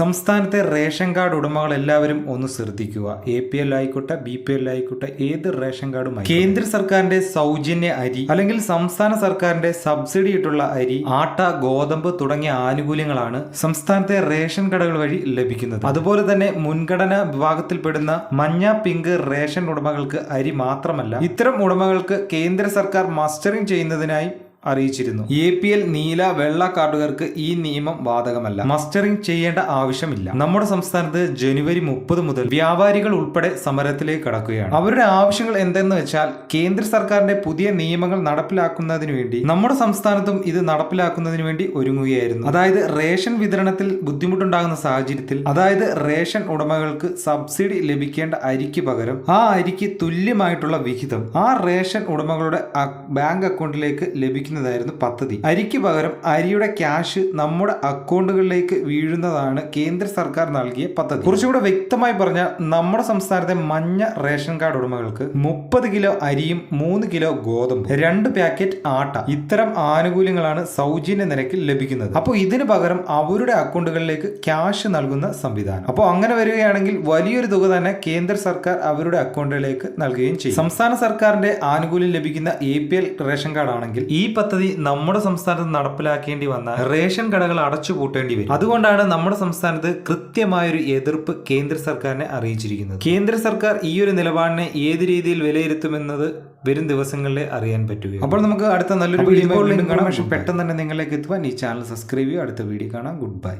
സംസ്ഥാനത്തെ ration card ഉടമകൾ എല്ലാവരും ഒന്ന് ശ്രദ്ധിക്കുക. എ പി എൽ ആയിക്കോട്ടെ ബി പി എൽ ആയിക്കോട്ടെ ഏത് റേഷൻ കാർഡും കേന്ദ്ര സർക്കാരിന്റെ സൗജന്യ അരി അല്ലെങ്കിൽ സംസ്ഥാന സർക്കാരിന്റെ സബ്സിഡി ഇട്ടുള്ള അരി ആട്ട ഗോതമ്പ് തുടങ്ങിയ ആനുകൂല്യങ്ങളാണ് സംസ്ഥാനത്തെ റേഷൻ കടകൾ വഴി ലഭിക്കുന്നത്. അതുപോലെ തന്നെ മുൻഗണന വിഭാഗത്തിൽപ്പെടുന്ന മഞ്ഞ പിങ്ക് റേഷൻ ഉടമകൾക്ക് അരി മാത്രമല്ല ഇത്തരം ഉടമകൾക്ക് കേന്ദ്ര സർക്കാർ മസ്റ്ററിംഗ് ചെയ്യുന്നതിനായി അറിയിച്ചിരുന്നു. എ പി എൽ നീല വെള്ള കാർഡുകാർക്ക് ഈ നിയമം ബാധകമല്ല. മസ്റ്ററിംഗ് ചെയ്യേണ്ട ആവശ്യമില്ല. നമ്മുടെ സംസ്ഥാനത്ത് ജനുവരി മുപ്പത് മുതൽ വ്യാപാരികൾ ഉൾപ്പെടെ സമരത്തിലേക്ക് കടക്കുകയാണ്. അവരുടെ ആവശ്യങ്ങൾ എന്തെന്ന് വെച്ചാൽ കേന്ദ്ര സർക്കാരിന്റെ പുതിയ നിയമങ്ങൾ നടപ്പിലാക്കുന്നതിന് വേണ്ടി നമ്മുടെ സംസ്ഥാനത്തും ഇത് നടപ്പിലാക്കുന്നതിന് വേണ്ടി ഒരുങ്ങുകയായിരുന്നു. അതായത് റേഷൻ വിതരണത്തിൽ ബുദ്ധിമുട്ടുണ്ടാകുന്ന സാഹചര്യത്തിൽ അതായത് റേഷൻ ഉടമകൾക്ക് സബ്സിഡി ലഭിക്കേണ്ട അരിക്ക് പകരം ആ അരിക്ക് തുല്യമായിട്ടുള്ള വിഹിതം ആ റേഷൻ ഉടമകളുടെ ബാങ്ക് അക്കൗണ്ടിലേക്ക് ലഭിക്കുന്നതായിരുന്നു പദ്ധതി. അരിക്ക് പകരം അരിയുടെ ക്യാഷ് നമ്മുടെ അക്കൗണ്ടുകളിലേക്ക് വീഴുന്നതാണ് കേന്ദ്ര സർക്കാർ നൽകിയ പദ്ധതി. കുറച്ചുകൂടെ വ്യക്തമായി പറഞ്ഞാൽ നമ്മുടെ സംസ്ഥാനത്തെ മഞ്ഞ റേഷൻ കാർഡ് ഉടമകൾക്ക് മുപ്പത് കിലോ അരിയും മൂന്ന് കിലോ ഗോതമ്പ് രണ്ട് പാക്കറ്റ് ആട്ട ഇത്തരം ആനുകൂല്യങ്ങളാണ് സൗജന്യ നിരക്കിൽ ലഭിക്കുന്നത്. അപ്പോൾ ഇതിനു പകരം അവരുടെ അക്കൗണ്ടുകളിലേക്ക് ക്യാഷ് നൽകുന്ന സംവിധാനം. അപ്പോൾ അങ്ങനെ വരികയാണെങ്കിൽ വലിയൊരു തുക തന്നെ കേന്ദ്ര സർക്കാർ അവരുടെ അക്കൗണ്ടുകളിലേക്ക് നൽകുകയും ചെയ്യും. സംസ്ഥാന സർക്കാരിന്റെ ആനുകൂല്യം ലഭിക്കുന്ന A P L ration card ആണെങ്കിൽ ഈ പദ്ധതി നമ്മുടെ സംസ്ഥാനത്ത് നടപ്പിലാക്കേണ്ടി വന്ന റേഷൻ കടകൾ അടച്ചുപൂട്ടേണ്ടി വരും. അതുകൊണ്ടാണ് നമ്മുടെ സംസ്ഥാനത്ത് കൃത്യമായൊരു എതിർപ്പ് കേന്ദ്ര സർക്കാരിനെ അറിയിച്ചിരിക്കുന്നത്. കേന്ദ്ര സർക്കാർ ഈ ഒരു നിലപാടിനെ ഏത് രീതിയിൽ വിലയിരുത്തുമെന്നത് വരും ദിവസങ്ങളിലെ അറിയാൻ പറ്റുക അപ്പോൾ നമുക്ക് അടുത്ത നല്ലൊരു വീഡിയോ കാണാം. പക്ഷെ പെട്ടെന്ന് തന്നെ നിങ്ങളിലേക്ക് എത്തുവാൻ ഈ ചാനൽ സബ്സ്ക്രൈബ് ചെയ്യുക. അടുത്ത വീഡിയോ കാണാം. Good bye.